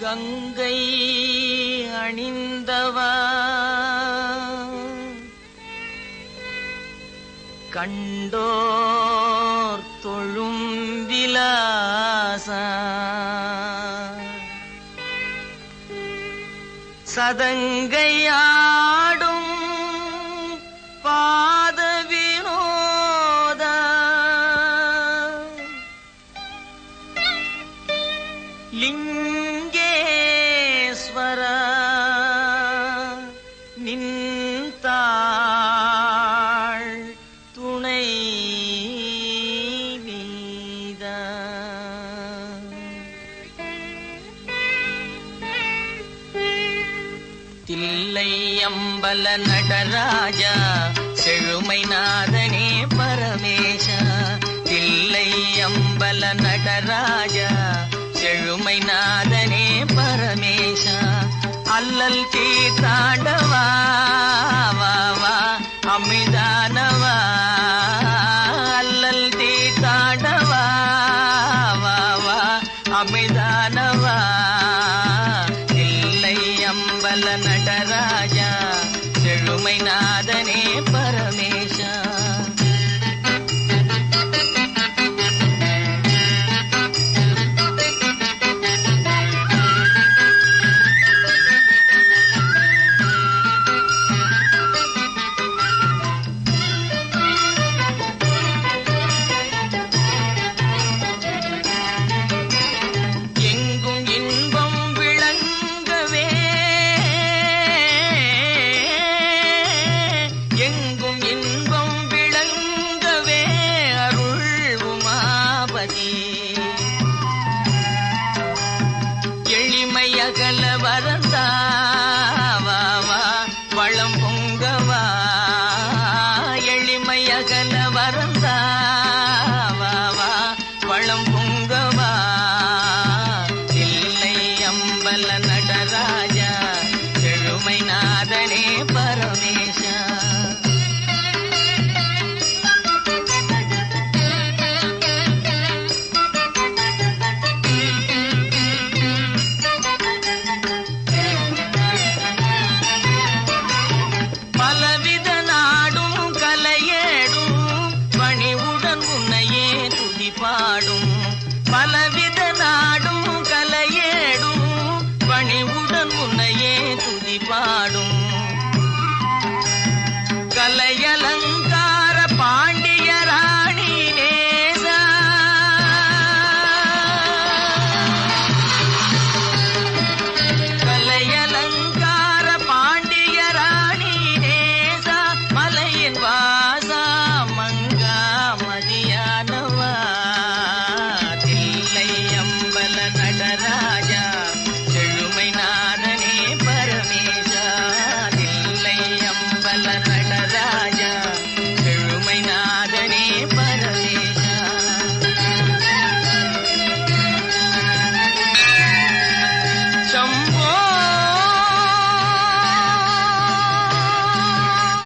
கங்கை அணிந்தவா? கண்டோர் தொழும் விலாச. சதங்கையாடும் தில்லை அம்பல நடராஜா செழுமை நாதனே பரமேஷா தில்லை அம்பல நடராஜா செழுமை நாதனே பரமேஷா அல்லல் தீர்த்தாண்டவா அம்பல அகல வரந்தாவா வளம் பொங்கவா. எளிமை அகல வரந்தாவா வளம் பொங்கவா. இல்லை அம்பல நடராஜ